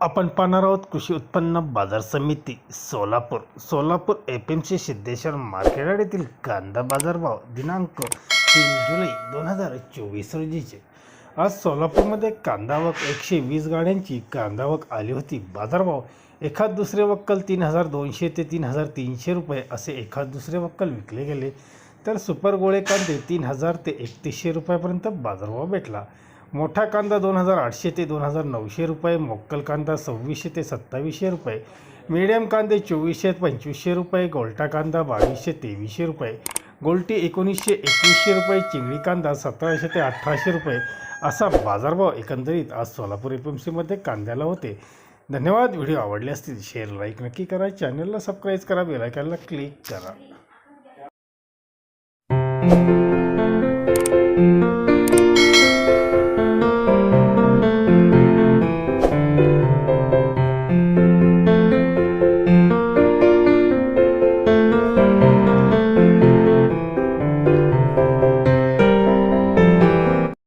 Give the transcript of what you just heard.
आपण पाहणार आहोत कृषी उत्पन्न बाजार समिती Solapur. Solapur F M C Siddheshwar market येथील कांदा बाजारभाव दिनांक तीन जुलै दोन हजार चोवीस रोजीचे आज सोलापूरमध्ये कांदावक एकशे वीस गाड्यांची कांदावक आली होती. बाजारभाव एखाद दुसरे वक्कल तीन हजार दोनशे ते तीन हजार तीनशे रुपये असे एखाद दुसरे वक्कल विकले गेले तर सुपर गोळे कांदे तीन हजार ते एकतीसशे रुपयापर्यंत बाजारभाव भेटला. मोठा कांदा दोन हजार आठशे ते दोन हजार नऊशे रुपये मोक्कल कांदा सव्वीसशे ते सत्तावीसशे रुपये मीडियम कांदे चोवीसशे पंचवीसशे रुपये गोल्टा कांदा बावीसशे तेवीसशे रुपये गोल्टी एकोणीसशे एकवीसशे रुपये चिंगडी कांदा सतराशे ते अठराशे रुपये असा बाजारभाव एकंदरीत आज सोलापूर एफ एम सीमध्ये कांद्याला होते. धन्यवाद. व्हिडिओ आवडले असतील शेअर लाईक नक्की करा. चॅनलला सबस्क्राईब करा. बेलायकनला क्लिक करा.